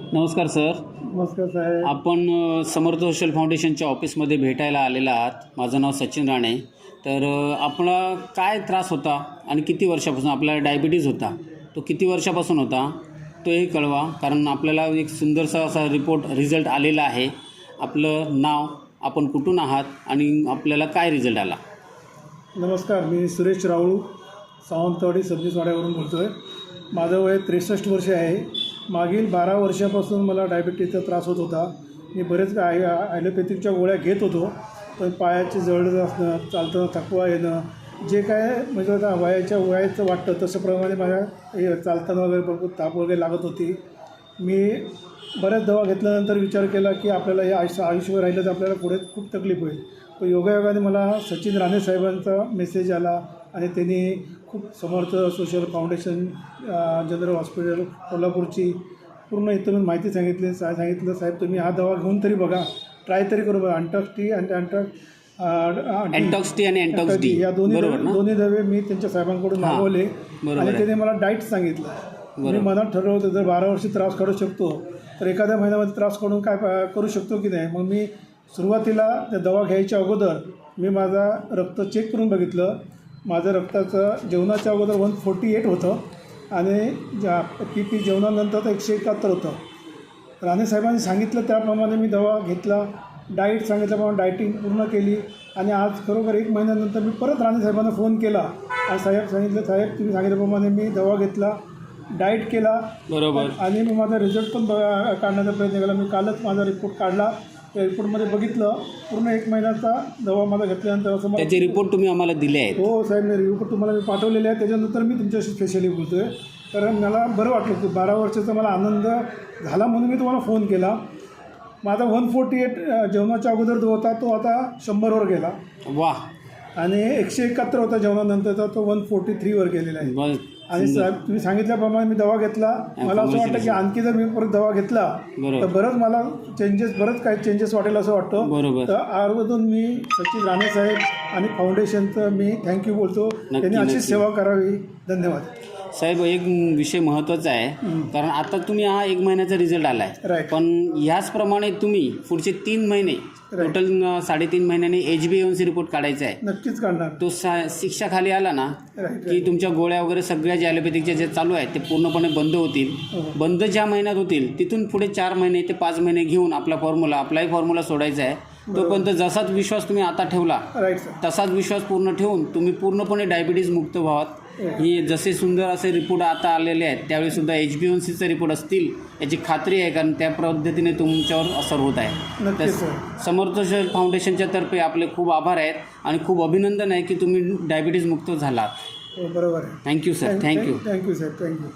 नमस्कार सर. नमस्कार साहेब. आपण समर्थ सोशल फाउंडेशनच्या ऑफिसमध्ये भेटायला आलेला आहात. माझं नाव सचिन राणे. तर आपला काय त्रास होता आणि किती वर्षापासून? आपल्याला डायबिटीज होता. तो किती वर्षापासून होता? तोही कळवा. कारण आपल्याला एक सुंदरसा असा रिपोर्ट रिझल्ट आलेला आहे. आपलं नाव आपण कुठून आहात आणि आपल्याला काय रिझल्ट आला? नमस्कार मी सुरेश राऊळ सावंतवाडी सबजीसवाड्यावरून बोलतो आहे माझं वय त्रेसष्ट वर्ष आहे. मागील बारा वर्षापासून मला डायबिटीजचा त्रास होत होता. मी बरेच आय ॲलोपॅथिकच्या गोळ्या घेत होतो. पण पायाची जळ असणं चालताना थकवा येणं जे काय म्हणजे आता वयाच्या वयाचं वाटतं तशाप्रमाणे माझ्या हे चालताना वगैरे भरपूर ताप वगैरे लागत होती. मी बऱ्याच दवा घेतल्यानंतर विचार केला की आपल्याला हे आयुष्य आयुष्यभर राहिलं तर आपल्याला पुढे खूप तकलीफ होईल. पण योगायोगाने मला सचिन राणे साहेबांचा मेसेज आला. आणि त्यांनी खूप Samarth social foundation general hospital कोल्हापूरची पूर्ण इथं मी माहिती सांगितली सा सांगितलं साहेब तुम्ही हा दवा घेऊन तरी बघा ट्राय तरी करू बघा अँटॉक्स टी आणि अँटॉक अँटॉक्स टी आणि अँटॉक्स डी या दोन्ही दोन्ही दवे मी त्यांच्या साहेबांकडून मागवले आणि. त्याने मला डाईट सांगितलं. मी. मनात ठरवलं होतं जर बारा वर्षी त्रास काढू शकतो तर एखाद्या महिन्यामध्ये त्रास काढून काय करू शकतो की नाही? मग मी सुरुवातीला त्या दवा घ्यायच्या अगोदर मी माझा रक्त चेक करून बघितलं. माझं रक्ताचं जेवणाच्या अगोदर वन फोर्टी एट होतं आणि ज्या पी पी जेवणानंतर तर एकशे एकाहत्तर होतं. राणे साहेबांनी सांगितलं त्याप्रमाणे मी दवा घेतला डाईट सांगितल्याप्रमाणे डायटिंग पूर्ण केली आणि आज खरोखर एक महिन्यानंतर मी परत राणे साहेबांना फोन केला. आणि साहेब सांगितलं साहेब तुम्ही सांगितल्याप्रमाणे मी दवा घेतला डाईट केला बरोबर. आणि मी माझा रिझल्ट पण बघा काढण्याचा प्रयत्न केला. मी कालच माझा रिपोर्ट काढला त्या रिपोर्टमध्ये बघितलं पूर्ण एक महिन्याचा दवा माझा घेतल्यानंतर असं मला त्याचे रिपोर्ट तुम्ही आम्हाला दिले आहेत. हो साहेब मी रिपोर्ट तुम्हाला मी पाठवलेले आहे त्याच्यानंतर मी तुमच्याशी स्पेशली बोलतो आहे कारण मला बरं वाटलं की बारा वर्षाचा मला आनंद झाला म्हणून मी तुम्हाला फोन केला. माझा वन फोर्टी एट जेवणाच्या अगोदर जो होता तो आता शंभरवर गेला. वा आणि एकशे एकाहत्तर होता जेवणानंतरचा तो वन फोर्टी थ्रीवर गेलेला आहे. आणि साहेब तुम्ही सांगितल्याप्रमाणे मी दवा घेतला. मला असं वाटतं की आणखी जर मी परत दवा घेतला. तर बरंच मला चेंजेस बरंच काही चेंजेस वाटेल असं वाटतं. बरोबर. तर आवर्जून मी सचिन राणे साहेब आणि फाउंडेशनचं मी थँक्यू बोलतो. त्यांनी. अशीच सेवा करावी. धन्यवाद. साहेब एक विषय महत्त्वाचा आहे. कारण आता तुम्ही हा एक महिन्याचा रिझल्ट आला आहे राईट पण ह्याचप्रमाणे तुम्ही पुढचे तीन महिने टोटल साडेतीन महिन्याने H B N C report काढायचा आहे. नक्कीच काढणार. तो शिक्षा खाली आला ना की तुमच्या गोळ्या वगैरे सगळ्या ज्या ॲलोपॅथिकच्या जे चालू आहेत ते पूर्णपणे बंद होतील. हो. बंद ज्या महिन्यात होतील तिथून पुढे चार महिने ते पाच महिने घेऊन आपला फॉर्म्युला आपलाही फॉर्म्युला सोडायचा आहे. तोपर्यंत जसाच विश्वास तुम्ही आता ठेवला तसाच विश्वास पूर्ण ठेवून तुम्ही पूर्णपणे डायबिटीज मुक्त व्हावात ही जसे सुंदर असे रिपोर्ट आता आलेले आहेत त्यावेळी सुद्धा एच बी एन सीचे रिपोर्ट असतील याची खात्री आहे कारण त्या पद्धतीने तुमच्यावर असर होत आहे. तर सर. समर्थ फाउंडेशनच्या तर्फे आपले खूप आभार आहेत आणि खूप अभिनंदन आहे की तुम्ही डायबिटीज मुक्त झालात. हो बरोबर आहे. Thank you sir thank you thank you Saheb thank you